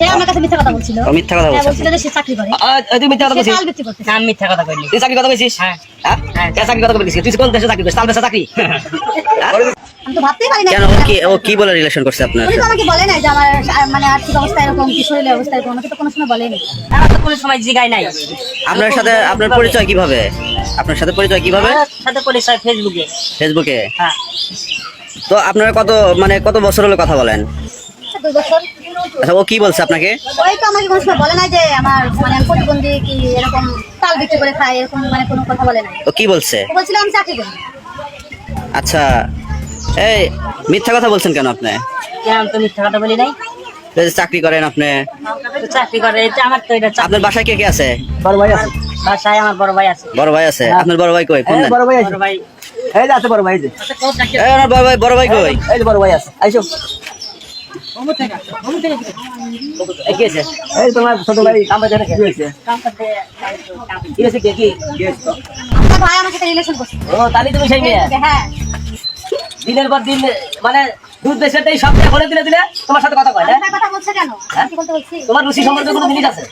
সে আমার কাছে মিথ্যা কথা বলছিল। মিথ্যা কথা বলছিল যে সে চাকরি করে। আ, আ, তুই মিথ্যা কথা বলছিস? চাল বিক্রি করতেছে। আমি মিথ্যা কথা কইলি তুই চাকরি কথা বলছিস? হ্যাঁ। হ্যাঁ? চাকরি কথা বলছিস? তুই কোন দেশে চাকরি করিস? তাল চাকরি? আমি তো ভাবতেই পারি না কেন? কি ও কি বলে রিলেশন করছে আপনার? উনি আমাকে বলে নাই যে আমার মানে আর্থিক অবস্থা এরকম কি শরীরের অবস্থা এরকম। আমাকে তো কোনো সময় বলেনি। আমার তো কোনো সময় জিগাই নাই। আপনার সাথে আপনার পরিচয় কীভাবে? আপনার সাথে পরিচয় কীভাবে? সাথে পরিচয় ফেসবুকে ফেসবুকে হ্যাঁ। তো আপনারা কত মানে কত বছর হলো কথা বলেন? আচ্ছা, দুই বছর আচ্ছা ও কি বলছে আপনাকে? ওই তো আমাকে কোনো সময় বলে নাই যে আমার মানে আমি প্রতিবন্ধী কি এরকম তাল বিক্রি করে খাই এরকম মানে কোনো কথা বলে নাই। ও কি বলছে? ও বলছিল আমি চাকরি করি। আচ্ছা এই মিথ্যা কথা বলছেন কেন আপনি? কেন আমি তো মিথ্যা কথা বলি নাই। এই চাকরি করেন আপনি। চাকরি করে এটা আমার তো এটা আপনার বাসায় কে কে আছে? বড় ভাই আছে। বাসায় আমার বড় ভাই আছে। বড় ভাই আছে? আপনার বড় ভাই কই? কোন বড় ভাই আছে। বড় ভাই। এই যে আছে বড় ভাই এই যে। এই বড় ভাই বড় ভাই কই? এই যে বড় ভাই আছে। আইসো। ও তাহলে তুমি হ্যাঁ দিনের পর দিন মানে দুধ দেশেতেই সব বলে দিলে দিলে তোমার সাথে কথা কয় কথা বলছে কেন তোমার রুচি সম্পর্কে কোনো জিনিস আছে?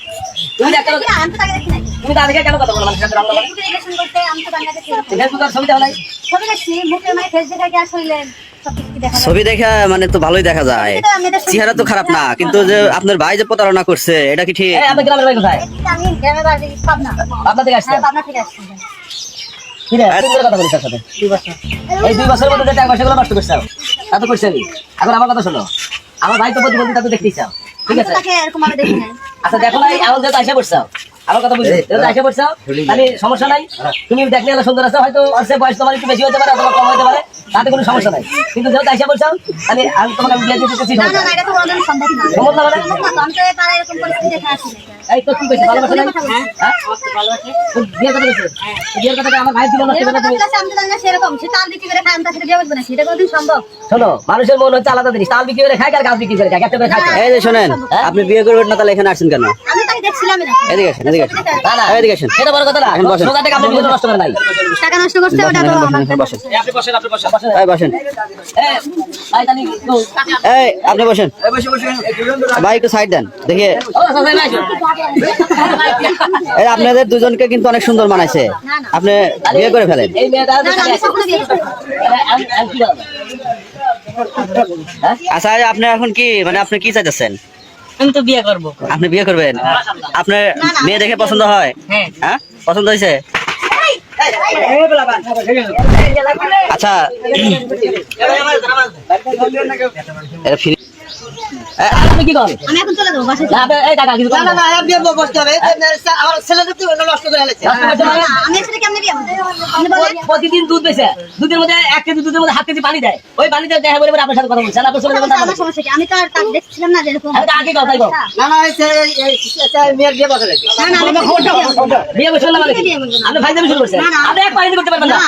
তুমি একটা তাকে দেখি তুমি তো আজকে কেন কথা বলো মানুষের সাথে রান্না রিলেশন করতে আমি তো বাংলাদেশ ফেসবুক আর ছবি দেওয়া নাই? ছবি দেখছি মুখে মানে ফেস দেখা কি আসলে ছবি দেখা মানে তো ভালোই দেখা যায়। চেহারা তো খারাপ না কিন্তু যে আপনার ভাই যে প্রতারণা করছে এটা কি ঠিক? এই গ্রামের বাড়ি কোথায়? আমি গ্রামে বাড়ি পাবনা আপনার থেকে আসছে? হ্যাঁ পাবনা থেকে আসছি। কি রে তুমি কথা বলিস সাথে? দুই বছর। এই দুই বছরের মধ্যে যে টাকা পয়সাগুলো নষ্ট করছ তা তো করছি এখন আমার কথা শোনো আমার ভাই তো প্রতিবন্ধী তা তো দেখতেই চাও। ঠিক আছে? এরকম ভাবে দেখি নাই। আচ্ছা দেখো না এখন যেহেতু আইসা পড়ছাও আমার কথা বুঝলি আইসা পড়ছাও তাহলে সমস্যা নাই। তুমি দেখলে এলা সুন্দর আছে হয়তো বয়স তোমার একটু বেশি হতে পারে অথবা কম হতে পারে তাতে কোনো সমস্যা নাই। কিন্তু যেহেতু আইসা পড়ছাও তাহলে আমি তোমাকে আমি বিয়ে দিতে চাচ্ছি সম্ভব না। মানে? এই তো ভালোবাসা নাই? হ্যাঁ? বিয়ের কথা বিয়ের কথা আমার ভাই দিল না শোনো মানুষের মন হচ্ছে আলাদা জিনিস। তাল বিক্রি করে খায় আর গাছ বিক্রি করে খায় একটা করে খায়। এই যে শোনেন আপনি বিয়ে করবেন না তাহলে এখানে আসছেন কেন? আমি তাকে দেখছিলাম এদিকে আসেন এদিকে আসেন। না না এদিকে আসেন। এটা বড় কথা না এখন বসেন। টাকা আপনি বিয়ে নষ্ট করে নাই। টাকা নষ্ট করছে ওটা তো বসেন আপনি বসেন আপনি বসেন। এই বসেন। এই ভাই আপনি বসেন। একটু সাইড দেন। দেখি। এই আপনাদের দুজনকে কিন্তু অনেক সুন্দর মানাইছে। আপনি বিয়ে করে ফেলেন। কি বলব আচ্ছা আপনি এখন কি মানে আপনি কি চাইতেছেন? আমি তো বিয়ে করব। আপনি বিয়ে করবেন? আপনার মেয়ে দেখে পছন্দ হয়? হ্যাঁ। হ্যাঁ? পছন্দ হয়েছে? আচ্ছা। আপনি কি করেন আমি এখন চলে যাব এই টাকা কিছু না না, আমি বিয়ে প্রতিদিন দুধ বেচে দুধের মধ্যে এক কেজি দুধের মধ্যে হাফ কেজি পানি দেয় ওই পানিতে দেখা বলে আপনার সাথে কথা বলছেন আপনার চলে যাবেন আমার সমস্যা কি আমি তো আর দেখছিলাম না আমি আগে না না আমি তো বিয়ে বসে না মানে কি? বিয়ে বলব না। আপনি ভাই যাবে শুরু করছেন না, না। আপনি এক পানি করতে পারবেন না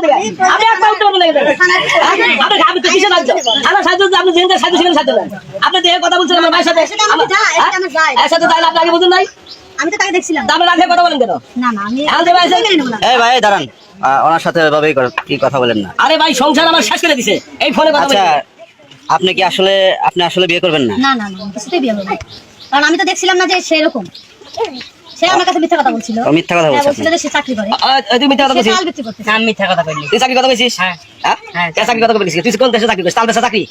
আপনি বাবা কোন দেন আপনি বাবা কোন দেন আপনি এক পানি করতে পারবেন না আপনি আপনি তো কিসে রাজ্য? আমার সাহায্য আপনি যেখানে সাহায্য সেখানে সাহায্য দেন। আপনি যে কথা বলছেন আমার ভাইয়ের সাথে সেটা আমার যায়, সেটা আমার যায়। এর সাথে তাইলে আপনি আগে বুঝুন নাই? আমি তো তাকে দেখছিলাম। তা রাখে কথা বলেন কেন? না না আমি এখন যে ভাই আছে- নেব না। এই ভাই দাঁড়ান। ওনার সাথে এভাবেই কি কথা বলেন না। আরে ভাই সংসার আমার শেষ করে দিছে। এই ফোনে কথা আচ্ছা আপনি কি আসলে আপনি আসলে বিয়ে করবেন না? না না না কিছুতেই বিয়ে করব না। কারণ আমি তো দেখছিলাম না যে সেরকম সে আমার কাছে মিথ্যা কথা বলছিল। ও মিথ্যা কথা হ্যাঁ, বলছিল। যে সে চাকরি করে। তুই মিথ্যা কথা বলছিস? তাল বিক্রি করতেছে আমি মিথ্যা কথা কইলি তুই চাকরি কথা বলছিস? হ্যাঁ। হ্যাঁ? হ্যাঁ। চাকরি কথা বলিস? তুই কোন দেশে চাকরি করিস? তাল বেসা চাকরি।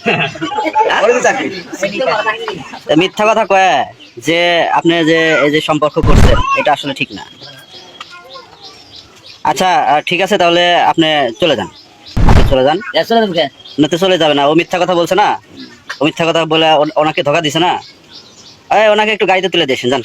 তা মিথ্যা কথা কয় যে আপনি যে এই যে সম্পর্ক করছেন এটা আসলে ঠিক না। আচ্ছা ঠিক আছে তাহলে আপনি চলে যান। চলে যান। এ, চলে যাবেন কে? না তো চলে যাবে না। ও মিথ্যা কথা বলছে না? ও মিথ্যা কথা বলে ওনাকে ধোকা দিছে না? ওনাকে একটু গাড়িতে তুলে দিয়েছেন যান।